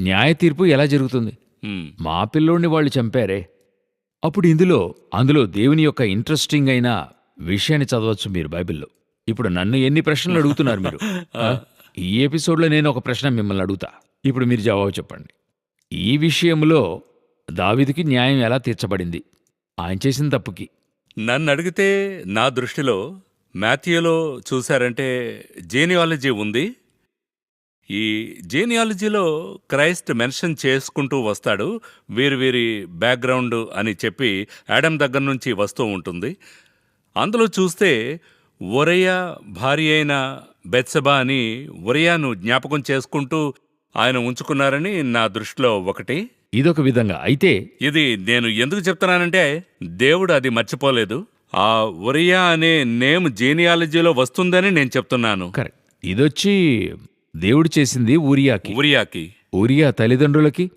న్యాయ తీర్పు ఎలా జరుగుతుంది. మా పిల్లోడిని వాళ్ళు చంపారే. అప్పుడు ఇందులో అందులో దేవుని యొక్క ఇంట్రెస్టింగ్ అయిన విషయాన్ని చదవచ్చు మీరు బైబిల్లో. ఇప్పుడు నన్ను ఎన్ని ప్రశ్నలు అడుగుతున్నారు మీరు? ఈ ఎపిసోడ్లో నేను ఒక ప్రశ్న మిమ్మల్ని అడుగుతా. ఇప్పుడు మీరు జవాబు చెప్పండి. ఈ విషయంలో దావీదుకి న్యాయం ఎలా తీర్చబడింది? ఆయన చేసిన తప్పుకి. నన్ను అడిగితే నా దృష్టిలో మాథ్యూలో చూశారంటే జీనియాలజీ ఉంది. ఈ జీనియాలజీలో క్రైస్ట్ మెన్షన్ చేసుకుంటూ వస్తాడు వీరి వీరి బ్యాక్గ్రౌండ్ అని చెప్పి యాడమ్ దగ్గర నుంచి వస్తూ ఉంటుంది. అందులో చూస్తే ఒరయ్య భార్య అయిన బెత్సబా అని ఒరయ్యను జ్ఞాపకం చేసుకుంటూ ఆయన ఉంచుకున్నారని నా దృష్టిలో ఒకటి. ఇదొక విధంగా. అయితే ఇది నేను ఎందుకు చెప్తున్నానంటే దేవుడు అది మర్చిపోలేదు. ఆ ఒరియా అనే నేమ్ జీనియాలజీలో వస్తుందని నేను చెప్తున్నాను. కరెక్ట్. ఇదొచ్చి దేవుడు చేసింది ఊరియాకి. ఉరియాకి ఊరియా తల్లిదండ్రులకి?